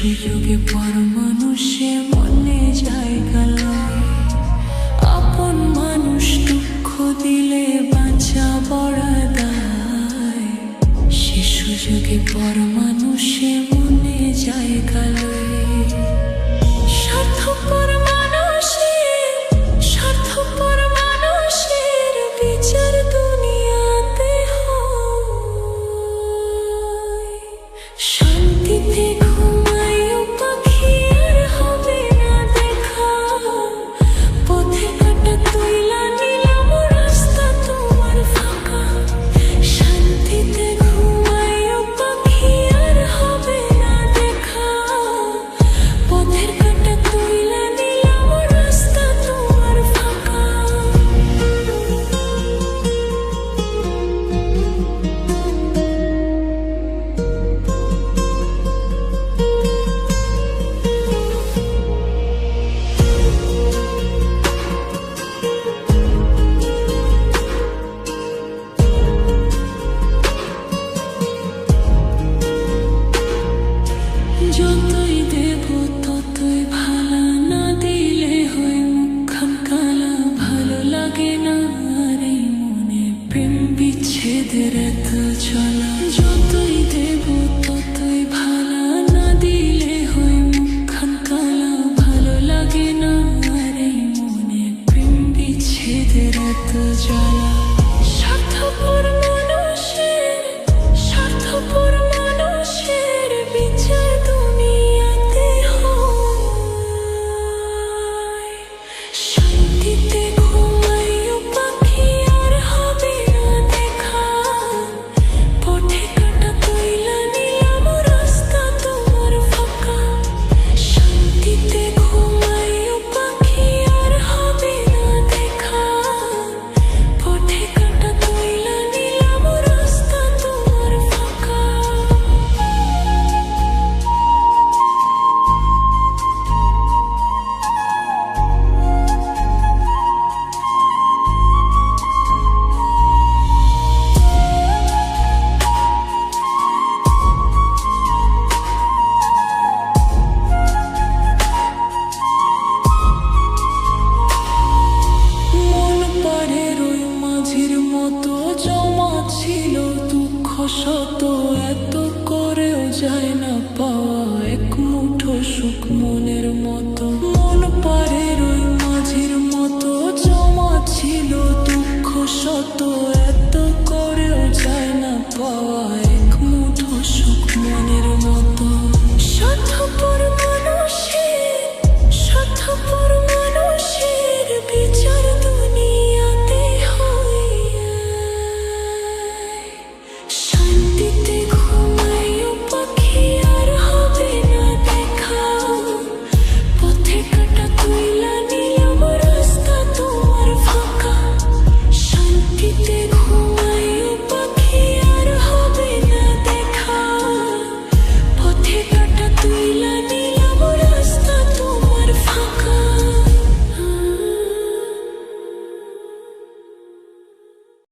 সুযোগে পর মানুষে মনে যায় গেল আপন মানুষ দুঃখ দিলে বাঁচা বড়া দায়। সে সুযোগে পর মানুষে মনে যায় গেল খিদের জ্বালা স্বার্থপর শত এত করেও যায়